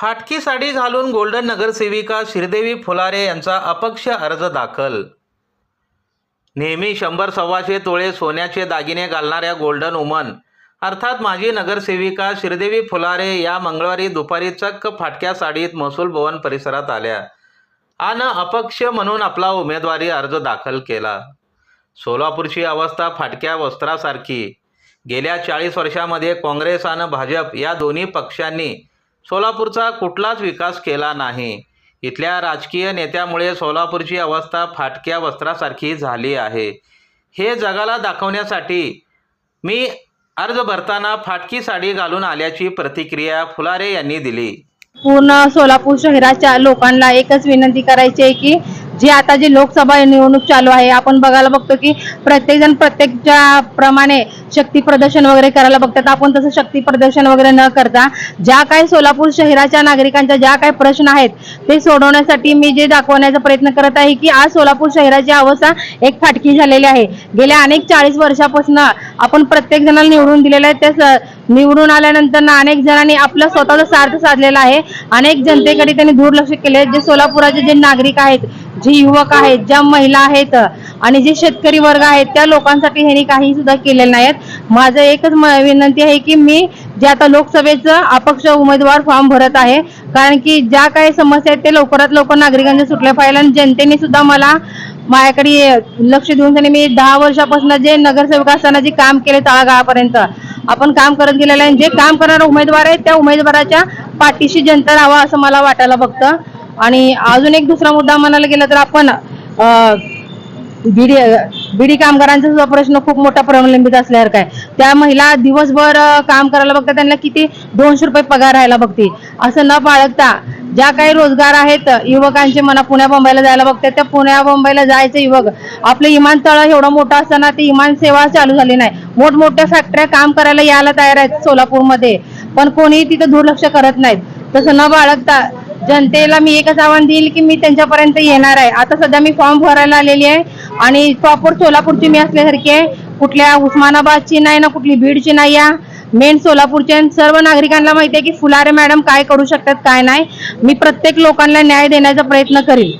फाटकी साडी घालून गोल्डन नगरसेविका श्रीदेवी फुलारे यांचा अपक्ष अर्ज दाखल. नेहमी शंभर सव्वाशे तोळे सोन्याचे दागिने घालणाऱ्या गोल्डन वुमन अर्थात माजी नगरसेविका श्रीदेवी फुलारे या मंगळवारी दुपारी चक्क फाटक्या साडीत महसूल भवन परिसरात आल्या. आणि अपक्ष म्हणून आपला उमेदवारी अर्ज दाखल केला. सोलापूरची अवस्था फाटक्या वस्त्रासारखी. गेल्या चाळीस वर्षामध्ये काँग्रेस आणि भाजप या दोन्ही पक्षांनी सोलापूरचा कुठलाच विकास केला नाही. इथल्या राजकीय नेत्यामुळे सोलापूरची अवस्था फाटक्या वस्त्रासारखी झाली आहे. हे जगाला दाखवण्यासाठी मी अर्ज भरताना फाटकी साडी घालून आल्याची प्रतिक्रिया फुलारे यांनी दिली. पूर्ण सोलापूर शहराच्या लोकांना एकच विनंती करायची आहे की जे आता जे लोकसभा निवडणूक चालू आहे आपण बघायला बघतो की प्रत्येक जण प्रत्येकच्या प्रमाणे शक्ती प्रदर्शन वगैरे करायला बघतात. आपण तसं शक्ती प्रदर्शन वगैरे न करता ज्या काही सोलापूर शहराच्या नागरिकांच्या ज्या काही प्रश्न आहेत ते सोडवण्यासाठी मी जे दाखवण्याचा प्रयत्न करत आहे की आज सोलापूर शहराची अवस्था एक फाटकी झालेली आहे. गेल्या अनेक चाळीस वर्षापासून आपण प्रत्येक जणाला निवडून दिलेलं आहे. त्या निवडून आल्यानंतर अनेक जणांनी आपलं स्वतःचा सार्थ साधलेला आहे. अनेक जनतेकडे त्यांनी दुर्लक्ष केले जे सोलापुराचे जे नागरिक आहेत जे युवक आहेत ज्या महिला आहेत आणि जे शेतकरी वर्ग आहेत त्या लोकांसाठी ह्यांनी काही सुद्धा केलेलं नाहीत. माझं एकच विनंती आहे की मी जे आता लोकसभेचं अपक्ष उमेदवार फॉर्म भरत आहे कारण की ज्या काही समस्या आहेत ते लवकरात लवकर नागरिकांच्या सुटल्या पाहिजे आणि जनतेने सुद्धा मला माझ्याकडे लक्ष देऊन त्यांनी मी दहा वर्षापासून जे नगरसेवक असताना जे काम केले तळागाळापर्यंत आपण काम करत गेलेलं आहे. जे काम करणारा उमेदवार आहे त्या उमेदवाराच्या पाठीशी जनता राहावा असं मला वाटायला बघतं आणि अजून एक दुसरा मुद्दा म्हणायला गेला तर आपण बीडी बीडी कामगारांचा सुद्धा प्रश्न खूप मोठा प्रलंबित असल्यासारखा आहे त्या महिला दिवसभर काम करायला बघतात त्यांना किती दोनशे रुपये पगार राहायला बघते. असं न बाळगता ज्या काही रोजगार आहेत युवकांचे म्हणा पुण्या मुंबईला जायला बघतात त्या पुण्या मुंबईला जायचं युवक आपलं विमानतळ एवढं मोठं असताना ती विमान सेवा चालू झाली नाही. मोठमोठ्या फॅक्टऱ्या काम करायला यायला तयार आहेत सोलापूरमध्ये पण कोणीही तिथं दुर्लक्ष करत नाहीत. तसं न बाळगता जनतेला मी एकच आव्हान देईल की मी त्यांच्यापर्यंत येणार आहे. आता सध्या मी फॉर्म भरायला आलेली आहे आणि प्रॉपर सोलापूरची मी असल्यासारखी आहे. कुठल्या उस्मानाबादची नाही ना कुठली बीडची नाही या. मेन सोलापूरची आणि सर्व नागरिकांना माहिती आहे की फुलारे मॅडम काय करू शकतात काय नाही. मी प्रत्येक लोकांना न्याय देण्याचा प्रयत्न करील.